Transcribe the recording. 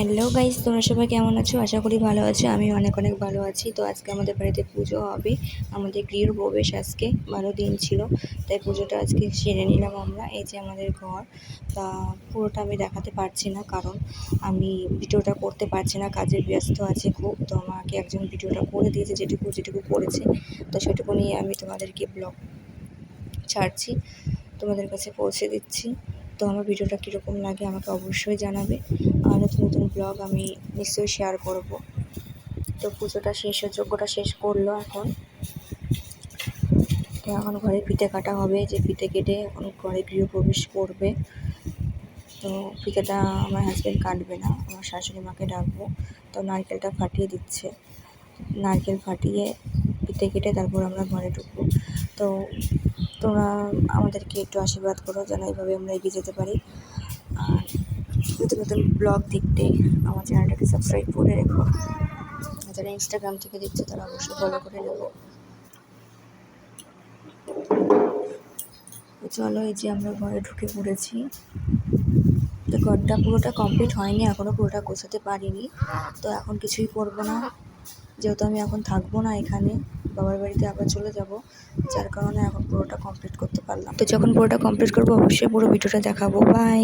Hello guys তোমরা সবাই কেমন আছো? আশা করি ভালো আছো। আমি অনেক অনেক ভালো আছি। তো আজকে আমাদের বাড়িতে পুজো হবে। আমাদের গৃহ প্রবেশ আজকে ভালো দিন ছিল। তাই পুজোটা আজকে সেরে নিলাম আমরা। এই যে আমাদের ঘর। তা পুরোটা আমি দেখাতে পারছি না, কারণ আমি ভিডিওটা করতে পারছি না। কাজে ব্যস্ত আছে খুব। তো আমাকে একজন ভিডিওটা করে দিয়েছে, যেটুকু যেটুকু করেছে। তো সেটুকু নিয়ে আমি তোমাদেরকে ব্লগ ছাড়ছি। তোমাদের কাছে পৌঁছে দিচ্ছি। তো আমার ভিডিওটা কীরকম লাগে আমাকে অবশ্যই জানাবে। আর নতুন নতুন ব্লগ আমি নিশ্চয়ই শেয়ার করব। তো পুজোটা শেষ যজ্ঞটা শেষ করল এখন। তো এখন ঘরে ফিতে কাটা হবে, যে ফিতে কেটে এখন ঘরে গৃহপ্রবেশ করবে। তো ফিতেটা আমার হাজব্যান্ড কাটবে না, আমার শাশুড়ি মাকে ডাকবো। তো নারকেলটা ফাটিয়ে দিচ্ছে। নারকেল ফাটিয়ে ফিতে কেটে তারপর আমরা ঘরে ঢুকবো। তো তোমরা আমাদেরকে একটু আশীর্বাদ করো যেন এইভাবে আমরা এগিয়ে যেতে পারি। আর নতুন নতুন ব্লগ দেখতে আমার চ্যানেলটাকে সাবস্ক্রাইব করে রেখো। যারা ইনস্টাগ্রাম থেকে দেখছ, তারা অবশ্যই ফলো করে নেব। চলো এই যে আমরা ঘরে ঢুকে পড়েছি। তো ঘরটা পুরোটা কমপ্লিট হয়নি এখনও পুরোটা গোছাতে পারিনি। তো এখন কিছুই করব না। যেহেতু আমি এখন থাকব না এখানে, বাবার বাড়িতে আবার চলে যাব, যার কারণে এখন পুরোটা কমপ্লিট করতে পারলাম। তো যখন পুরোটা কমপ্লিট করব, অবশ্যই পুরো ভিডিওটা দেখাবো। বাই